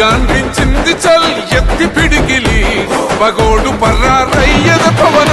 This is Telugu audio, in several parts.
కనిపించింది చల్ ఎత్తి పిడిగిలి పగోడు పర్రారయ్యద పవన్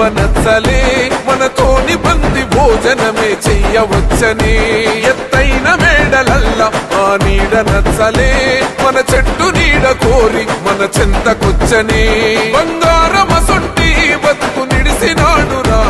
విలువ మనతో మనతోని బంది భోజనమే చెయ్యవచ్చని. ఎత్తైన మేడలల్ల ఆ నీడ నచ్చలే మన చెట్టు నీడ కోరి మన చింతకొచ్చని. బంగారమసొంటి బతుకు నిడిసినాడురా.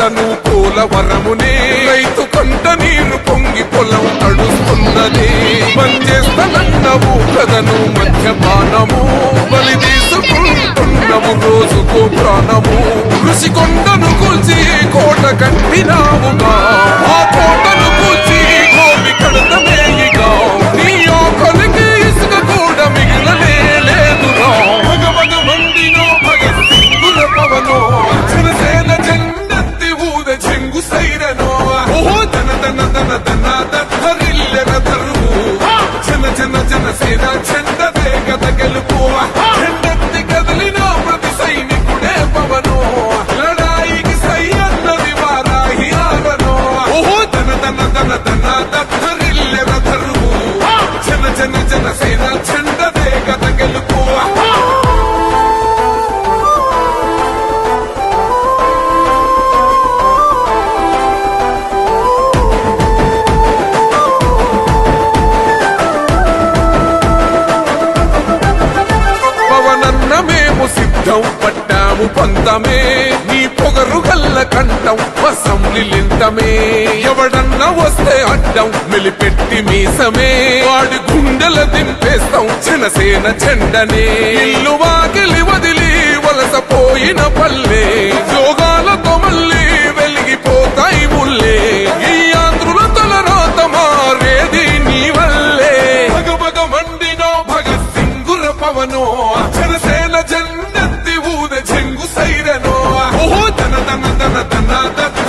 కదను పోలవరమునే రైతు కంట నీరు పొంగి పొలం తడుస్తున్నది. పనిచేస్తానన్నవు కదను మధ్యపానము. బలి తీసుకుంటున్నము రోజుకో ప్రాణము. ఋషి కొండను కూల్చి కోట కట్టినావుగా పంతమే నీ పొగరు గల్ల కంఠం వసం నిలింతమే ఎవడన్నా వస్తే అడ్డం మెలిపెట్టి మీసమే. వాడి గుండెల దింపేస్తాం జనసేన చెండనే ఇల్లు వాకిలి వదిలి వలసపోయిన పల్లె. యోగాలతో మళ్ళీ వెలిగిపోతాయి ముల్లే ఈ ఆంధ్రుల తలరాత మారేది నీ వల్లే. భగభగ మండినో భగత్ సింగుర పవనో జనసేన జన్నెత్తి ఊద చెంగు ಸೈರನೋ ಓಹೋ ತನ ತನ ತನ ತನ ತನ